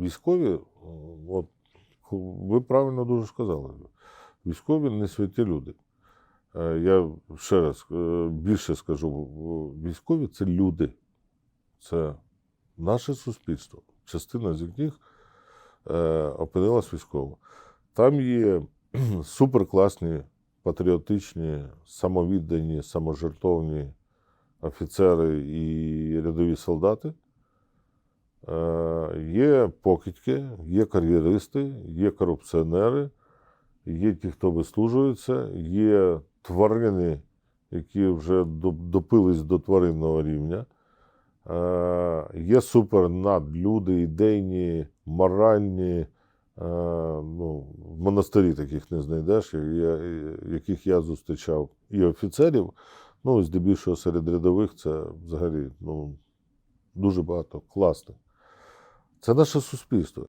Військові, от ви правильно дуже сказали, військові не святі люди. Е, Я ще раз е, більше скажу: військові це люди, це наше суспільство, частина з яких е, опинилась військово. Там є суперкласні, патріотичні, самовіддані, саможертовні офіцери і рядові солдати. Є покидьки, є кар'єристи, є корупціонери, є ті, хто вислужується, є тварини, які вже допились до тваринного рівня. Е, Є супернадлюди, ідейні, моральні. е, Ну, в монастирі таких не знайдеш, яких я зустрічав і офіцерів. Ну, здебільшого серед рядових це взагалі ну, дуже багато класних. Це наше суспільство.